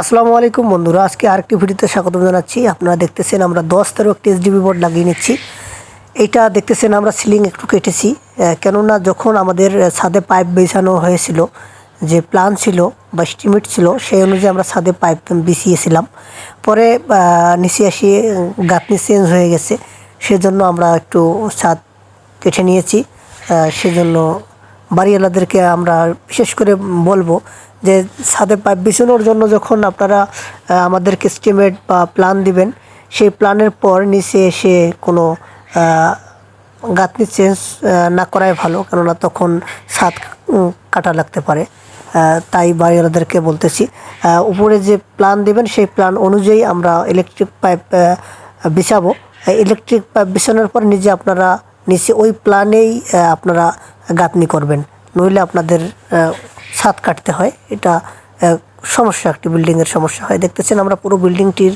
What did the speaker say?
আসসালামু আলাইকুম বন্ধুরা, আজকে আরেকটি ভিডিওতে স্বাগত জানাচ্ছি। আপনারা দেখতেছেন আমরা দশ তেরো একটি এসডিবি বোর্ড লাগিয়ে নিচ্ছি। এইটা দেখতেছেন আমরা সিলিং একটু কেটেছি কেননা যখন আমাদের ছাদে পাইপ বেছানো হয়েছিল, যে প্ল্যান ছিল বা স্টিমেট ছিল, সেই অনুযায়ী আমরা ছাদে পাইপ বিছিয়েছিলাম। পরে নিচে আসি গাঁথনি চেঞ্জ হয়ে গেছে, সেজন্য আমরা একটু ছাদ কেটে নিয়েছি সেজন্য বাড়িওয়ালাদেরকে আমরা বিশেষ করে বলব যে ছাদে পাইপ বিছানোর জন্য যখন আপনারা আমাদেরকে এস্টিমেট বা প্ল্যান দিবেন, সেই প্ল্যানের পর নিচে এসে কোনো গাঁথনি চেঞ্জ না করাই ভালো। কেননা তখন ছাদ কাটা লাগতে পারে। তাই বাড়িওয়ালাদেরকে বলতেছি উপরে যে প্ল্যান দেবেন, সেই প্ল্যান অনুযায়ী আমরা ইলেকট্রিক পাইপ বিছাবো। ইলেকট্রিক পাইপ বিছানোর পর নিজে আপনারা নিচে ওই প্ল্যানেই আপনারা গাঁথনি করবেন। নইলে আপনাদের ছাদ কাটতে হয়। এটা সমস্যা, একটি বিল্ডিংয়ের সমস্যা হয়। দেখতেছেন আমরা পুরো বিল্ডিংটির